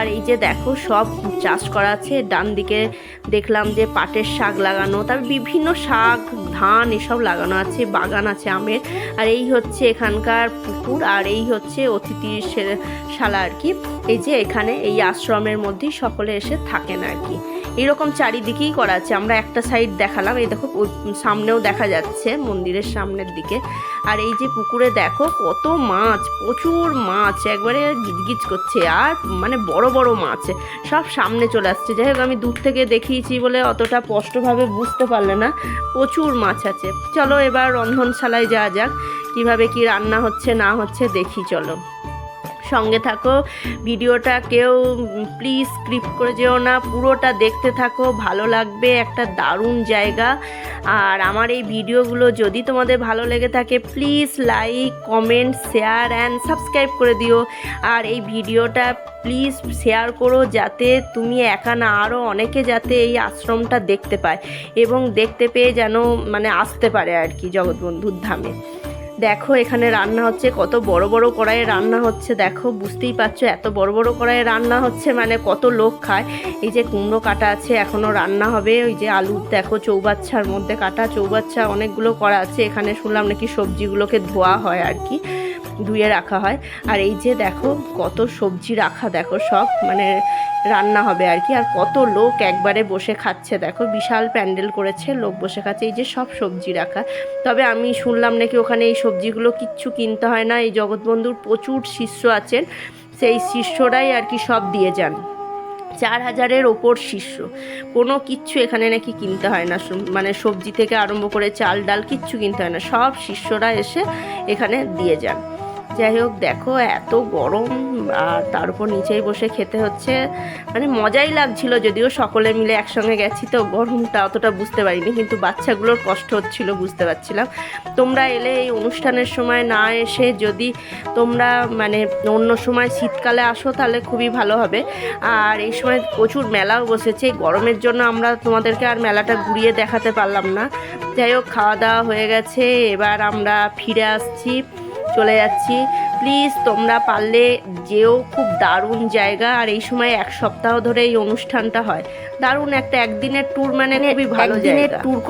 আর এই যে দেখো, সব চাষ করা আছে। ডান দিকে দেখলাম যে পাটের শাক লাগানো তার বিভিন্ন শাক, ধান এসব লাগানো আছে, বাগান আছে আমের। আর এই হচ্ছে এখানকার পুকুর, আর এই হচ্ছে অতিথির সে- শালা আর কি। এই যে এখানে এই আশ্রমের মধ্যেই সকলে এসে থাকেন আর কি। এরকম চারিদিকেই করা আছে। আমরা একটা সাইড দেখালাম, এই দেখো সামনেও দেখা যাচ্ছে মন্দিরের সামনের দিকে। আর এই যে পুকুরে দেখো, কত মাছ, প্রচুর মাছ, একবারে গিজগিজ করছে। আর মানে বড় বড় মাছ, সব সামনে চলে আসছে। যাই হোক, আমি দূর থেকে দেখিয়েছি বলে অতটা স্পষ্টভাবে বুঝতে পারলে না। প্রচুর মাছ আছে। চলো এবার রন্ধনশালায় যাওয়া যাক, কীভাবে কি রান্না হচ্ছে না হচ্ছে দেখি, চলো। সঙ্গে থাকো। ভিডিওটা কেউ প্লিজ স্ক্রিপ্ট করে যেও না। পুরোটা দেখতে থাকো, ভালো লাগবে, একটা দারুণ জায়গা। আর আমার এই ভিডিওগুলো যদি তোমাদের ভালো লেগে থাকে please like comment share and subscribe করে দিও। আর এই ভিডিওটা প্লিজ শেয়ার করো, যাতে তুমি একা না আরও অনেকে যাতে এই আশ্রমটা দেখতে পায়। এবং দেখতে পেয়ে যেন মানে আসতে পারে আর কি, জগৎবন্ধুর ধামে। দেখো, এখানে রান্না হচ্ছে, কত বড় বড় কড়াইয়ে রান্না হচ্ছে, দেখো, বুঝতেই পারছ, এত বড় বড় কড়াইয়ে রান্না হচ্ছে মানে কত লোক খায়। এই যে কুমড়ো কাটা আছে এখনও রান্না হবে, ওই যে আলু, দেখো চৌবাচ্চার মধ্যে কাটা চৌবাচ্চা অনেকগুলো করা আছে, এখানে শুনলাম নাকি সবজিগুলোকে ধোয়া হয় আর কি। ধুয়ে রাখা হয়। আর এই যে দেখো, কত সবজি রাখা দেখো সব মানে রান্না হবে আর কি। আর কত লোক একবারে বসে খাচ্ছে দেখো, বিশাল প্যান্ডেল করেছে, লোক বসে খাচ্ছে, এই যে সব সবজি রাখা। তবে আমি শুনলাম নাকি ওখানে এই সবজিগুলো কিচ্ছু কিনতে হয় না, এই জগৎবন্ধুর প্রচুর শিষ্য আছেন, সেই শিষ্যরাই আর কি সব দিয়ে যান। চার হাজারের ওপর শিষ্য। কোনো কিচ্ছু এখানে নাকি কিনতে হয় না মানে সবজি থেকে আরম্ভ করে চাল ডাল কিচ্ছু কিনতে হয় না, সব শিষ্যরা এসে এখানে দিয়ে যান। যাই হোক, দেখো এত গরম, আর তার উপর নিচেই বসে খেতে হচ্ছে। মানে মজাই লাগছিল, যদিও সকলে মিলে একসঙ্গে গেছি, তো গরমটা অতটা বুঝতে পারিনি, কিন্তু বাচ্চাগুলোর কষ্ট হচ্ছিল, বুঝতে পারছিলাম। তোমরা এলে এই অনুষ্ঠানের সময় না এসে যদি তোমরা মানে অন্য সময় শীতকালে আসো, তাহলে খুবই ভালো হবে। আর এই সময় প্রচুর মেলাও বসেছে গরমের জন্য আমরা তোমাদেরকে আর মেলাটা ঘুরিয়ে দেখাতে পারলাম না। যাই হোক, খাওয়া দাওয়া হয়ে গেছে, এবার আমরা ফিরে আসছি। চলে যাচ্ছি। প্লিজ তোমরা পারলে যেও খুব দারুণ জায়গা। আর এই সময় এক সপ্তাহ ধরে এই অনুষ্ঠানটা হয়। দারুণ একটা একদিনের ট্যুর মানে খুবই ভালো জায়গা। tour